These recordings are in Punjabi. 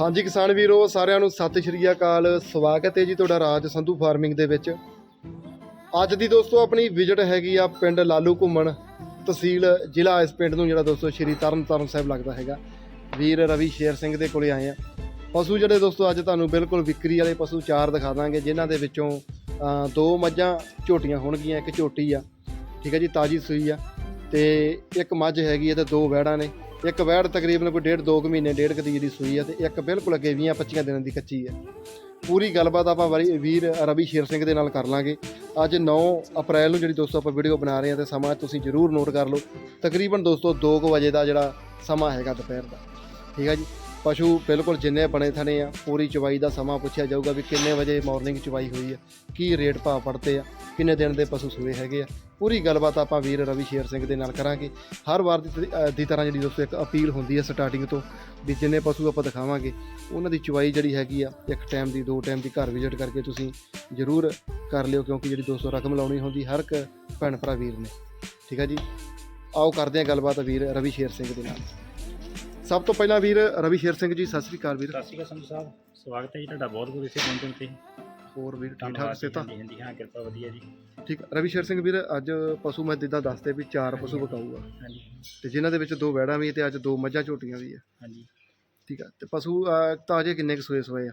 ਹਾਂਜੀ ਕਿਸਾਨ ਵੀਰੋ, ਸਾਰਿਆਂ ਨੂੰ ਸਤਿ ਸ਼੍ਰੀ ਅਕਾਲ। ਸਵਾਗਤ ਹੈ ਜੀ ਤੁਹਾਡਾ ਰਾਜ ਸੰਧੂ ਫਾਰਮਿੰਗ ਦੇ ਵਿੱਚ। ਅੱਜ ਦੀ ਦੋਸਤੋ, ਆਪਣੀ ਵਿਜ਼ਿਟ ਹੈਗੀ ਆ ਪਿੰਡ ਲਾਲੂ ਘੁੰਮਣ। ਤਹਿਸੀਲ ਜ਼ਿਲ੍ਹਾ ਇਸ ਪਿੰਡ ਨੂੰ, ਜਿਹੜਾ ਦੋਸਤੋ ਸ਼੍ਰੀ ਤਰਨਤਾਰਨ ਸਾਹਿਬ ਲੱਗਦਾ ਹੈਗਾ। ਵੀਰ ਰਵੀ ਸ਼ੇਰ ਸਿੰਘ ਦੇ ਕੋਲੇ ਆਏ ਆ। ਪਸ਼ੂ ਜਿਹੜੇ ਦੋਸਤੋ, ਅੱਜ ਤੁਹਾਨੂੰ ਬਿਲਕੁਲ ਵਿਕਰੀ ਵਾਲੇ ਪਸ਼ੂ ਚਾਰ ਦਿਖਾ ਦਾਂਗੇ, ਜਿਨ੍ਹਾਂ ਦੇ ਵਿੱਚੋਂ ਦੋ ਮੱਝਾਂ ਝੋਟੀਆਂ ਹੋਣਗੀਆਂ, ਇੱਕ ਝੋਟੀ ਆ। ਠੀਕ ਹੈ ਜੀ, ਤਾਜੀ ਸੂਈ ਆ। ਤੇ ਇੱਕ ਮੱਝ ਹੈਗੀ ਹੈ ਤੇ ਦੋ ਵੈੜਾਂ ਨੇ। ਇੱਕ ਵਹਿੜ ਤਕਰੀਬਨ ਕੋਈ ਡੇਢ ਦੋ ਕੁ ਮਹੀਨੇ, ਡੇਢ ਕੁ ਦੀ ਜਿਹੜੀ ਸੂਈ ਹੈ ਤੇ ਇੱਕ ਬਿਲਕੁਲ ਅੱਗੇ 20 25 ਦਿਨਾਂ ਦੀ ਕੱਚੀ ਹੈ ਪੂਰੀ ਗੱਲਬਾਤ ਆਪਾਂ ਵਾਰੀ- ਵੀਰ ਰਵੀ ਸ਼ੇਰ ਸਿੰਘ ਦੇ ਨਾਲ ਕਰ ਲਾਂਗੇ। ਅੱਜ 9 ਅਪ੍ਰੈਲ ਨੂੰ ਜਿਹੜੀ ਦੋਸਤੋ ਆਪਾਂ ਵੀਡੀਓ ਬਣਾ ਰਹੇ ਹਾਂ ਤੇ ਸਮਾਂ ਤੁਸੀਂ ਜ਼ਰੂਰ ਨੋਟ ਕਰ ਲਓ। ਤਕਰੀਬਨ ਦੋਸਤੋ 2 ਵਜੇ ਦਾ ਜਿਹੜਾ ਸਮਾਂ ਹੈਗਾ ਦੁਪਹਿਰ ਦਾ। ਠੀਕ ਹੈ ਜੀ? ਪਸ਼ੂ ਬਿਲਕੁਲ ਜਿੰਨੇ ਬਣੇ ਥਣੇ ਆ, ਪੂਰੀ ਚਵਾਈ ਦਾ ਸਮਾਂ ਪੁੱਛਿਆ ਜਾਊਗਾ ਵੀ ਕਿੰਨੇ ਵਜੇ ਮਾਰਨਿੰਗ ਚਵਾਈ ਹੋਈ ਆ, ਕੀ ਰੇਟ ਭਾਅ ਪੜਤੇ ਆ, ਕਿੰਨੇ ਦਿਨ ਦੇ ਪਸ਼ੂ ਸੂਏ ਹੈਗੇ ਆ। ਪੂਰੀ ਗੱਲਬਾਤ ਆਪਾਂ ਵੀਰ ਰਵੀ ਸ਼ੇਰ ਸਿੰਘ ਦੇ ਨਾਲ ਕਰਾਂਗੇ। ਹਰ ਵਾਰ ਦੀ ਤਰੀ- ਤਰ੍ਹਾਂ ਜਿਹੜੀ ਦੋਸਤੋ ਇੱਕ ਅਪੀਲ ਹੁੰਦੀ ਹੈ ਸਟਾਰਟਿੰਗ ਤੋਂ, ਵੀ ਜਿੰਨੇ ਪਸ਼ੂ ਆਪਾਂ ਦਿਖਾਵਾਂਗੇ, ਉਹਨਾਂ ਦੀ ਚਵਾਈ ਜਿਹੜੀ ਹੈਗੀ ਆ, ਇੱਕ ਟਾਈਮ ਦੀ, ਦੋ ਟਾਈਮ ਦੀ ਘਰ ਵਿਜ਼ਿਟ ਕਰਕੇ ਤੁਸੀਂ ਜ਼ਰੂਰ ਕਰ ਲਿਓ, ਕਿਉਂਕਿ ਜਿਹੜੀ ਦੋਸਤੋ ਰਕਮ ਲਾਉਣੀ ਹੁੰਦੀ ਹਰ ਇੱਕ ਭੈਣ ਭਰਾ ਵੀਰ ਨੇ। ਠੀਕ ਹੈ ਜੀ? ਆਓ ਕਰਦੇ ਹਾਂ ਗੱਲਬਾਤ ਵੀਰ ਰਵੀ ਸ਼ੇਰ ਸਿੰਘ ਦੇ ਨਾਲ। ਸਭ ਤੋਂ ਪਹਿਲਾਂ ਵੀਰ ਰਵੀ ਸ਼ੇਰ ਸਿੰਘ ਜੀ ਸਤਿ ਸ੍ਰੀ ਅਕਾਲ ਵੀਰ। ਸਤਿ ਸ਼੍ਰੀ ਅਕਾਲ ਸੰਧੂ ਸਾਹਿਬ ਸਵਾਗਤ ਹੈ ਜੀ ਤੁਹਾਡਾ ਬਹੁਤ ਬਹੁਤ ਇਸੇ ਪਹੁੰਚਣ ਤੇ ਹੋਰ ਵੀਰ ਠੀਕ ਠਾਕ ਸੇ ਤਾਂ? ਹਾਂਜੀ ਹਾਂ ਕਿਰਪਾ ਵਧੀਆ ਜੀ। ਠੀਕ ਰਵੀ ਸ਼ੇਰ ਸਿੰਘ ਵੀਰ ਅੱਜ ਪਸ਼ੂ ਮੈਂ ਜਿੱਦਾਂ ਦੱਸਦੇ ਵੀ ਚਾਰ ਪਸ਼ੂ ਵਿਕਾਊਗਾ ਹਾਂਜੀ। ਤੇ ਜਿਨ੍ਹਾਂ ਦੇ ਵਿੱਚ ਦੋ ਵੈੜਾਂ ਵੀ ਤੇ ਅੱਜ ਦੋ ਮੱਝਾਂ ਝੋਟੀਆਂ ਵੀ ਆ। ਹਾਂਜੀ। ਠੀਕ ਆ ਤੇ ਪਸ਼ੂ ਅਹ, ਤਾਜ਼ੇ ਕਿੰਨੇ ਕੁ ਸੂਏ ਸੂਏ ਆ?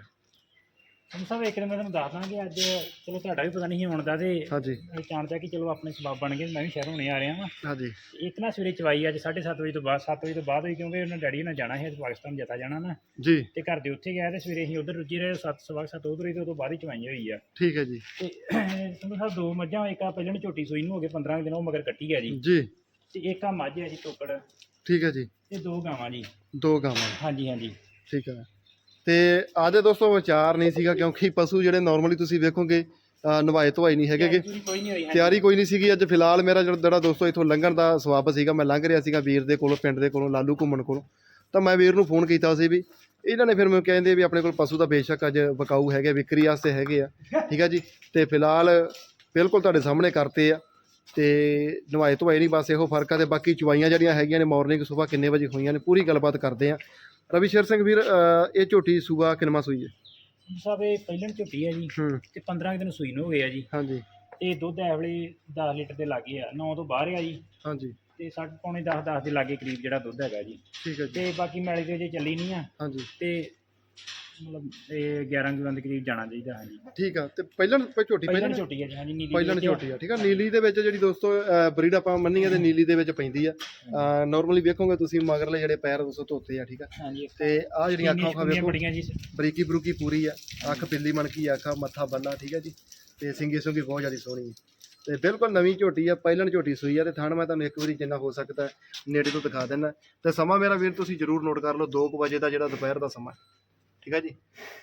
ਸੰਧੂ ਸਾਹਿਬ ਇੱਕ ਦਿਨ ਮੈਂ ਤੁਹਾਨੂੰ ਦੱਸ ਦਾਂ ਕਿ ਅੱਜ ਚਲੋ ਤੁਹਾਡਾ ਵੀ ਪਤਾ ਨਹੀਂ ਆਉਣ ਦਾ ਤੇ ਹਾਂਜੀ। ਚਾਣਦਾ ਕਿ ਚਲੋ ਆਪਣੇ ਸਬਬ ਬਣ ਗਏ ਮੈਂ ਵੀ ਸ਼ਹਿਰ ਹੋਣੇ ਆ ਰਿਹਾ ਵਾਂ। ਹਾਂਜੀ। ਇੱਕ ਨਾ ਸਵੇਰੇ ਚਵਾਈ ਅੱਜ 7:30 ਵਜੇ ਤੋਂ ਬਾਅਦ 7 ਵਜੇ ਤੋਂ ਬਾਅਦ ਹੋਈ ਕਿਉਂਕਿ ਉਹਨਾਂ ਡੈਡੀ ਨਾਲ ਜਾਣਾ ਸੀ ਅੱਜ ਪਾਕਿਸਤਾਨ ਜਤਾ ਜਾਣਾ ਨਾ। ਜੀ। ਤੇ ਘਰ ਦੇ ਉੱਥੇ ਗਿਆ ਤੇ ਸਵੇਰੇ ਅਸੀਂ ਉਧਰ ਰੁੱਝੇ ਰਹੇ 7 ਸਵਾ 7 ਉਧਰ ਹੀ ਤੇ ਉਦੋਂ ਬਾਅਦ ਹੀ ਚਵਾਈ ਹੋਈ ਆ। ਠੀਕ ਹੈ ਜੀ। ਤੇ ਸੰਧੂ ਸਾਹਿਬ ਦੋ ਮੱਝਾਂ ਇੱਕ ਆ ਪਹਿਲਾਂ ਝੋਟੀ ਸੂਈ ਨੂੰ ਹੋ ਗਏ 15 ਕੁ ਦਿਨ ਉਹ ਮਗਰ ਕੱਟੀ ਆ ਜੀ। ਜੀ। ਤੇ ਇੱਕ ਆ ਮੱਝ ਹੈ ਜੀ ਟੋਕੜ। ਠੀਕ ਹੈ ਜੀ। ਤੇ ਦੋ ਗਾਵਾਂ ਜੀ। ਦੋ ਗਾਵਾਂ। ਹਾਂਜੀ ਹਾਂਜੀ। ਠੀਕ ਹੈ। ਤੇ ਆਦੇ ਦੋਸਤੋ ਵਿਚਾਰ ਨਹੀਂ ਸੀਗਾ ਕਿਉਂਕਿ ਪਸ਼ੂ ਜਿਹੜੇ ਨਾਰਮਲੀ ਤੁਸੀਂ ਵੇਖੋਗੇ ਨਵਾਏ ਧਵਾਈ ਨਹੀਂ ਹੈਗੇਗੇ। ਤਿਆਰੀ ਕੋਈ ਨਹੀਂ ਸੀਗੀ। ਅੱਜ ਫਿਲਹਾਲ ਮੇਰਾ ਜਿਹੜਾ ਜਿਹੜਾ ਦੋਸਤੋ ਇਥੋਂ ਲੰਘਣ ਦਾ ਸਵਾਬ ਸੀਗਾ ਮੈਂ ਲੰਘ ਰਿਹਾ ਸੀਗਾ ਵੀਰ ਦੇ ਕੋਲੋਂ ਪਿੰਡ ਦੇ ਕੋਲੋਂ ਲਾਲੂ ਘੁੰਮਣ ਕੋਲੋਂ। ਤਾਂ ਮੈਂ ਵੀਰ ਨੂੰ ਫੋਨ ਕੀਤਾ ਸੀ ਵੀ ਇਹਨਾਂ ਨੇ ਫਿਰ ਮੈਨੂੰ ਕਹਿੰਦੇ ਵੀ ਆਪਣੇ ਕੋਲ ਪਸ਼ੂ ਤਾਂ ਬੇਸ਼ੱਕ ਅੱਜ ਵਿਕਾਊ ਹੈਗੇ ਵਿਕਰੀ ਵਾਸਤੇ ਹੈਗੇ ਆ। ਠੀਕ ਆ ਜੀ? ਤੇ ਫਿਲਹਾਲ ਬਿਲਕੁਲ ਤੁਹਾਡੇ ਸਾਹਮਣੇ ਕਰਤੇ ਆ। ਤੇ ਨਵਾਏ ਧਵਾਏ ਨਹੀਂ ਬਸ ਇਹੋ ਫ਼ਰਕ ਆ ਤੇ ਬਾਕੀ ਚਵਾਈਆਂ ਜਿਹੜੀਆਂ ਹੈਗੀਆਂ ਨੇ ਮਾਰਨਿੰਗ ਸਵੇਰ ਕਿੰਨੇ ਵਜੇ ਹੋਈਆਂ ਨੇ ਪੂਰੀ ਗੱਲਬਾਤ ਕਰਦੇ ਆ। ਰਵੀ ਸ਼ੇਰ ਸਿੰਘ ਵੀਰ ਇਹ ਝੋਟੀ ਸੂਆ ਕਿੰਨਵਾਂ ਸੂਈ ਹੈ? ਸਾਹਿਬ ਇਹ ਪਹਿਲਾਂ ਝੁੱਟੀ ਹੈ ਜੀ। ਹੂੰ। ਤੇ 15 ਕੁ ਦਿਨ ਸੂਈ ਨੂੰ ਹੋ ਗਏ ਆ ਜੀ। ਹਾਂਜੀ। ਤੇ ਦੁੱਧ ਐ ਵੇਲੇ 10 ਲੀਟਰ ਦੇ ਲਾਗੇ ਆ। 9 ਤੋਂ ਬਾਹਰ ਆ ਜੀ। ਹਾਂਜੀ। ਤੇ 60 ਪੌਣੇ 10 10 ਦੇ ਲਾਗੇ ਕਰੀਬ ਜਿਹੜਾ ਦੁੱਧ ਹੈਗਾ ਜੀ। ਠੀਕ ਹੈ ਜੀ। ਤੇ ਬਾਕੀ ਮੈਲੇ ਤੇ ਜੇ ਚੱਲੀ ਨਹੀਂ ਆ। ਹਾਂਜੀ। ਤੇ ਮਤਲਬ ਇਹ 11 ਕੁ ਦਿਨ ਦੇ ਕਰੀਬ ਜਾਣਾ ਚਾਹੀਦਾ ਹਾਂਜੀ। ਠੀਕ ਆ ਤੇ ਪਹਿਲਾਂ ਝੋਟੀ ਪਹਿਲਾਂ ਪਹਿਲਾਂ ਝੋਟੀ ਹੈ ਜੀ ਹਾਂਜੀ ਨੀਲੀ ਪਹਿਲਾਂ ਝੋਟੀ ਆ ਠੀਕ ਆ। ਨੀਲੀ ਦੇ ਵਿੱਚ ਜਿਹੜੀ ਦੋਸਤੋ ਬਰੀਡ ਆਪਾਂ ਮੰਨੀਏ ਤੇ ਨੀਲੀ ਦੇ ਵਿੱਚ ਪੈਂਦੀ ਆ। ਨਾਰਮਲੀ ਵੇਖੋਗੇ ਤੁਸੀਂ ਮਗਰਲੇ ਜਿਹੜੇ ਪੈਰ ਦੋਸਤੋ ਧੋਤੇ ਆ ਠੀਕ ਆ। ਹਾਂਜੀ ਤੇ ਆ ਜਿਹੜੀਆਂ ਅੱਖਾਂ ਅੱਖਾਂ ਵੇਖੋ ਬੜੀਆਂ ਜੀ। ਬਰੀਕੀ ਬਰੂਕੀ ਪੂਰੀ ਆ ਅੱਖ ਪਿੱਲੀ ਮਣਕੀ ਆ, ਅੱਖਾਂ ਮੱਥਾ ਬੰਨਾ ਠੀਕ ਆ ਜੀ। ਤੇ ਸਿੰਗੀ ਸੁੰਗੀ ਬਹੁਤ ਜ਼ਿਆਦਾ ਸੋਹਣੀ ਹੈ ਤੇ ਬਿਲਕੁਲ ਨਵੀਂ ਝੋਟੀ ਆ ਪਹਿਲਾਂ ਝੋਟੀ ਸੂਈ ਆ ਤੇ ਥਣ ਮੈਂ ਤੁਹਾਨੂੰ ਇੱਕ ਵਾਰੀ ਜਿੰਨਾ ਹੋ ਸਕਦਾ ਨੇੜੇ ਤੋਂ ਦਿਖਾ ਦਿੰਦਾ। ਤੇ ਸਮਾਂ ਮੇਰਾ ਵੀਰ ਤੁਸੀਂ ਜ਼ਰੂਰ ਨੋਟ ਕਰ ਲਓ 2 ਵਜੇ ਦਾ ਜਿਹੜਾ ਦੁਪਹਿਰ ਦਾ ਸਮਾਂ। ਠੀਕ ਆ ਜੀ?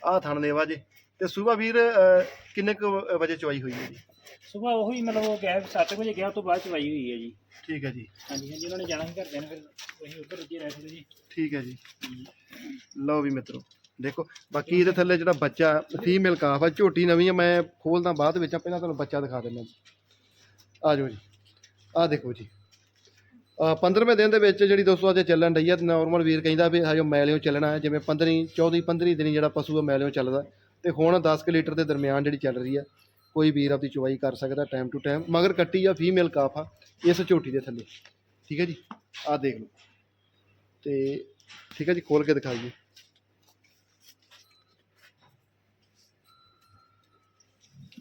ਆਹ ਥਣ ਦੇਵਾ ਜੀ। ਤੇ ਸਵੇਰ ਵੀਰ ਅਹ, ਕਿੰਨੇ ਕੁ ਵਜੇ ਚਵਾਈ ਹੋਈ ਹੈ ਜੀ? ਸਵੇਰ ਉਹੀ ਮਤਲਬ ਉਹ ਗਿਆ 7 ਵਜੇ ਗਿਆ ਉਸ ਤੋਂ ਬਾਅਦ ਚਵਾਈ ਹੋਈ ਹੈ ਜੀ। ਠੀਕ ਹੈ ਜੀ। ਹਾਂਜੀ ਹਾਂਜੀ ਉਹਨਾਂ ਨੇ ਜਾਣਾ ਸੀ ਘਰਦਿਆਂ ਨੇ ਫਿਰ ਅਸੀਂ ਉੱਧਰ ਰੁੱਝੇ ਰਹੇ ਸੀ ਜੀ। ਠੀਕ ਹੈ ਜੀ। ਲਓ ਵੀ ਮਿੱਤਰੋ ਦੇਖੋ ਬਾਕੀ ਇਹਦੇ ਥੱਲੇ ਜਿਹੜਾ ਬੱਚਾ ਫੀਮੇਲ ਕਾਫ ਆ ਝੋਟੀ ਨਵੀਂ ਆ ਮੈਂ ਖੋਲਦਾ ਬਾਅਦ ਵਿੱਚ ਆ, ਪਹਿਲਾਂ ਤੁਹਾਨੂੰ ਬੱਚਾ ਦਿਖਾ ਦਿੰਦਾ ਜੀ। ਆ ਜਾਓ ਜੀ। ਆ ਦੇਖੋ ਜੀ। 15ਵੇਂ ਦਿਨ ਦੇ ਵਿੱਚ ਜਿਹੜੀ ਦੋਸਤੋ ਅੱਜ ਚੱਲਣ ਰਹੀ ਆ, ਨਾਰਮਲ ਵੀਰ ਕਹਿੰਦਾ ਵੀ ਹਜੋ ਮੈਲਿਓ ਚੱਲਣਾ ਹੈ, ਜਿਵੇਂ 15 14 15 ਦਿਨ ਜਿਹੜਾ ਪਸ਼ੂ ਆ ਮੈਲਿਓ ਚੱਲਦਾ। ਤੇ ਹੁਣ 10 ਕੁ ਲੀਟਰ ਦੇ ਦਰਮਿਆਨ ਜਿਹੜੀ ਚੱਲ ਰਹੀ ਹੈ ਕੋਈ ਵੀਰ ਆਪਦੀ ਚੁਵਾਈ ਕਰ ਸਕਦਾ ਟਾਈਮ ਟੂ ਟਾਈਮ ਮਗਰ ਕੱਟੀ ਆ ਫੀਮੇਲ ਕਾਫ ਆ, ਇਸ ਝੋਟੀ ਦੇ ਥੱਲੇ। ਠੀਕ ਹੈ ਜੀ? ਆਹ ਦੇਖ ਲਓ। ਤੇ ਠੀਕ ਹੈ ਜੀ ਖੋਲ ਕੇ ਦਿਖਾਈਏ।